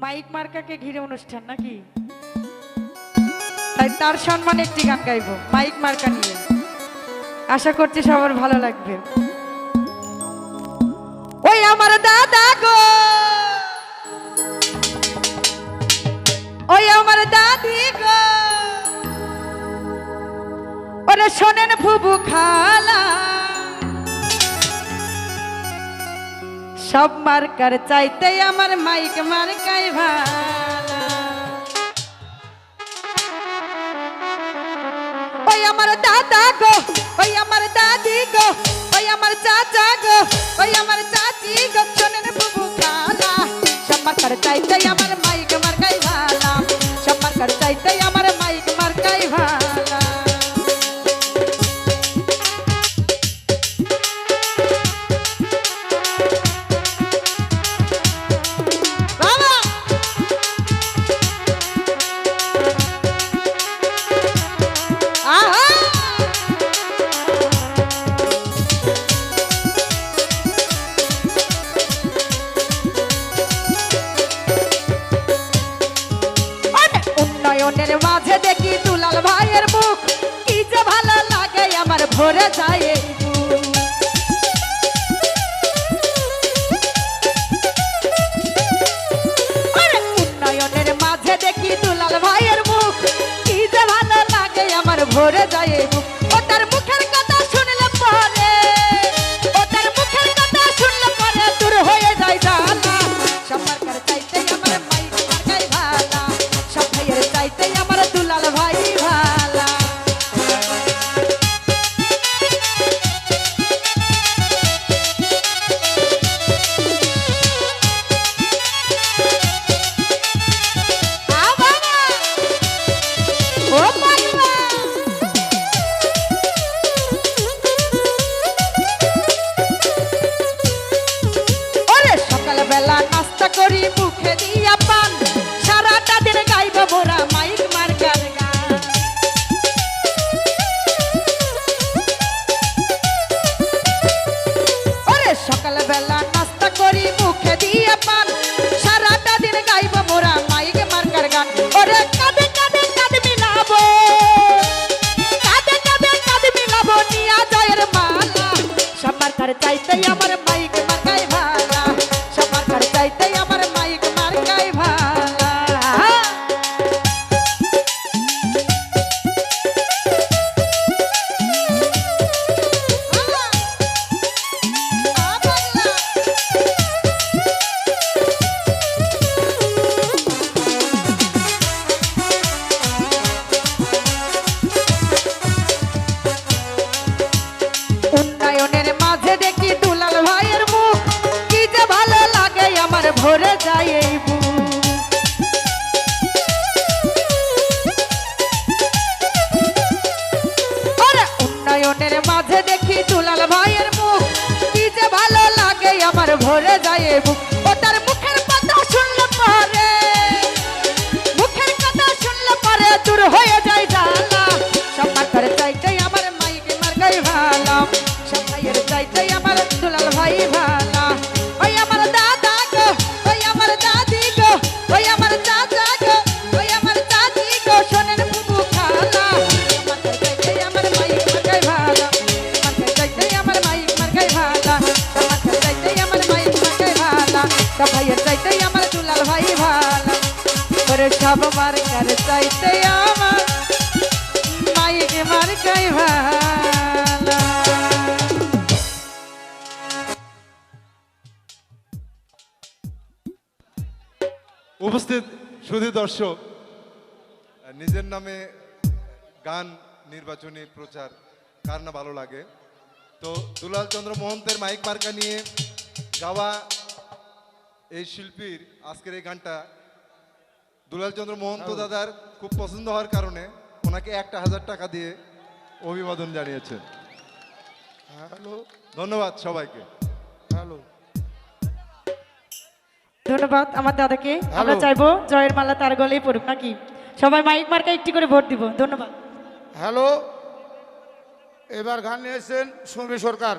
Mic মার্কাকে ঘিরে অনুষ্ঠান নাকি? তাই তার সম্মানে একটি গান গাইবো, মাইক মার্কা নিয়ে। আশা করছি সবার ভালো লাগবে। ওই আমার দাদা গো! ওই আমার দাদি গো! ওরে শোনেন ফুবু খালা। সব মার্কার চাইতে আমার মাইক মার্কাই ভালা। ওই আমার দাদা গো, ওই আমার দাদি গো, ওই আমার চাচা গো, ওই আমার চাচি গো, শোনেন বুবু খালা। সব মার্কার চাইতে আমার মাইক মার্কাই ভালা। সব মার্কার চাইতে ভরে যায় উন্নয়নের মাঝে দেখি দুলাল ভাইয়ের মুখ। কি যে ভালো লাগে আমার ভরে যায় বুক। সবার তার চাইতে আমার মাঝে দেখি দুলাল ভাইয়ের মুখ। ভালো লাগে আমার ভরে যায় বুক ওরে সব মার কার চাইতে আমার। মাইক মার গাই ভালা। উপস্থিত সুধী দর্শক, নিজের নামে গান নির্বাচনী প্রচার কার না ভালো লাগে? তো দুলাল চন্দ্র মোহন্তের মাইক মার্কা নিয়ে গাওয়া এই শিল্পীর আজকের এই গানটা দুলাল চন্দ্র মোহন্ত দাদার খুব পছন্দ হওয়ার কারণে ওনাকে একটা হাজার টাকা দিয়ে অভিবাদন জানিয়েছেন হ্যালো। ধন্যবাদ সবাইকে। হ্যালো। ধন্যবাদ আমার দাদাকে। আমরা. চাইব জয়ের মালা তার গলেই পড়ুক নাকি? সবাই মাইক মার্কা একটি করে ভোট দিব ধন্যবাদ। হ্যালো। এবার গান নিয়েছেন সমীর সরকার।